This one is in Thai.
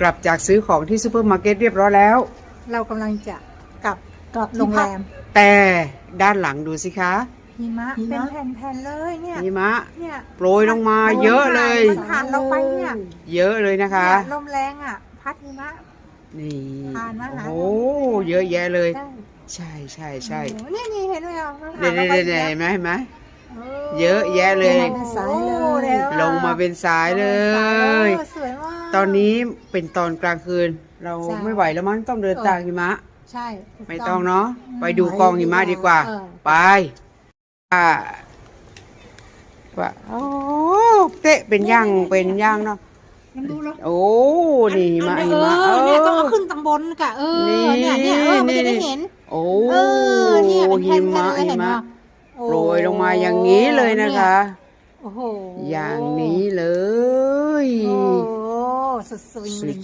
กลับจากซื้อของที่ซูเปอร์มาร์เก็ตเรียบร้อยแล้ว เรากำลังจะกลับกลับโรงแรมแต่ด้านหลังดูสิคะหิมะหิเป็นมะแผ่นๆเลยเนี่ยหิมะ เนี่ยโปรยลงมาเยอะเลย มันผ่านเราไปเนี่ยเยอะเลยนะคะ เนี่ยลมแรงอะ พัดหิมะ นี่ผ่านมาหาโอ้โหเยอะแยะเลย ได้ใช่ใช่ใช่โอ้โหนี่นี่เห็นไหมอะมันเดี๋ผ่ายวนเดี๋เรายวไปเดี๋ยวเห็นไหมเห็นไหมโอ้เยอะแยะเลยเป็นสายเลยโอ้ดี๋วอะลงมาเป็นสายเลยโอ้สวยมาก ตอนนี้เป็นตอนกลางคืน เราใช่ ไม่ไหวแล้วมั้งต้องเดินตากหิมะ ใช่ถูก ไม่ต้องเนาะไปดูไปกองหิมะดีกว่า เออ ไปอ่าว่าโอ้เตะเป็นย่างเป็นย่างเนาะมันดูแล้วโอ้นี่หิมะอันหินี้มะเอเออเนี่ยต้องอเอาขึ้นตังบนกะเออนี่เนี่ยเนี่ยเออมันจะได้นี่เห็น โอ้เออเนี่ยเป็นแผ่หินๆมะเลยหิเห็นไหมมะโอ้โปรยลงมาอย่างนี้เลยนะคะ โอ้โหอย่างนี้เลย โอ้ สุดสวิงลิง